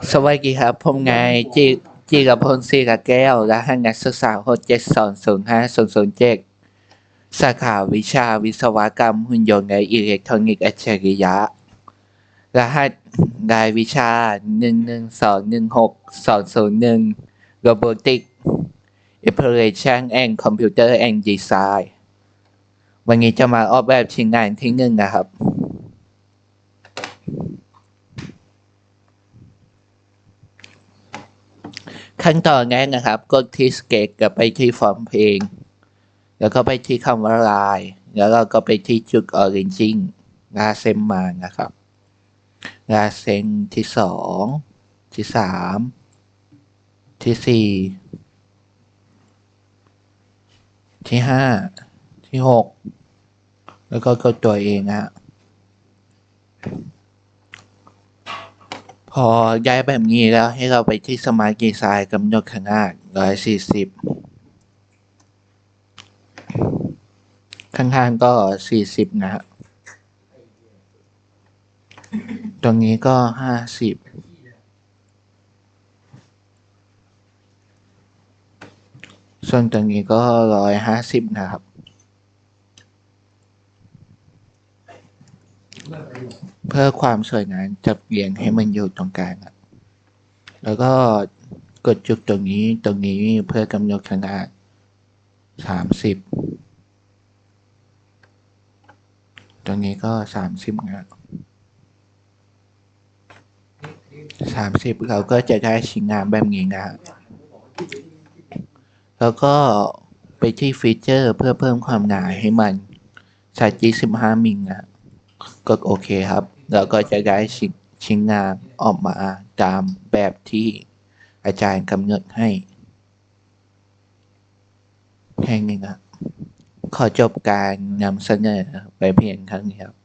สวัสดีครับ ผมนายจีจีกับพลศรีกับแก้วและหันักศึกษาหกเจ็ดสองศูนย์ห้าศูนย์ศูนย์เจ็ดสาขาวิชาวิศวกรรมหุ่นยนต์และอิเล็กทรอนิกส์อัจฉริยะ รหัสรายวิชาหนึ่งหนึ่งสองหนึ่งหกสองศูนย์หนึ่ง Robotic Operation and Computer and Design วันนี้จะมาออกแบบชิ้นงานที่หนึ่งนะครับ ขั้นตอนแรกนะครับ กดที่สเกตกับไปที่ฟอร์มเพลง แล้วก็ไปที่คำว่าลาย แล้วเราก็ไปที่จุด origin ลาเซมมานะครับลาเซนที่สองที่สามที่สี่ที่ห้าที่หกแล้วก็กดตัวเองนะฮะ พอย้ายแบบนี้แล้วให้เราไปที่สมาร์ทดีไซน์กำหนดขนาด 140 ข้างๆก็ 40 นะฮะตรงนี้ก็ 50ส่วนตรงนี้ก็150นะครับ เพื่อความสวยงามจับเรียงให้มันอยู่ตรงกลางอะแล้วก็กดจุดตรงนี้ตรงนี้เพื่อกำหนดขนาดสามสิบตรงนี้ก็สามสิบนะสามสิบเราก็จะได้ชิ้นงานแบบนี้นะแล้วก็ไปที่ฟีเจอร์เพื่อเพิ่มความหนาให้มันใส่จีสิบห้ามิลนะ ก็โอเคครับ แล้วก็จะได้ชิ้นชิ้นงานออกมาตามแบบที่อาจารย์กำหนดให้แค่นี้ครับขอจบการนำเสนอไปเพียงครั้งนี้ครับ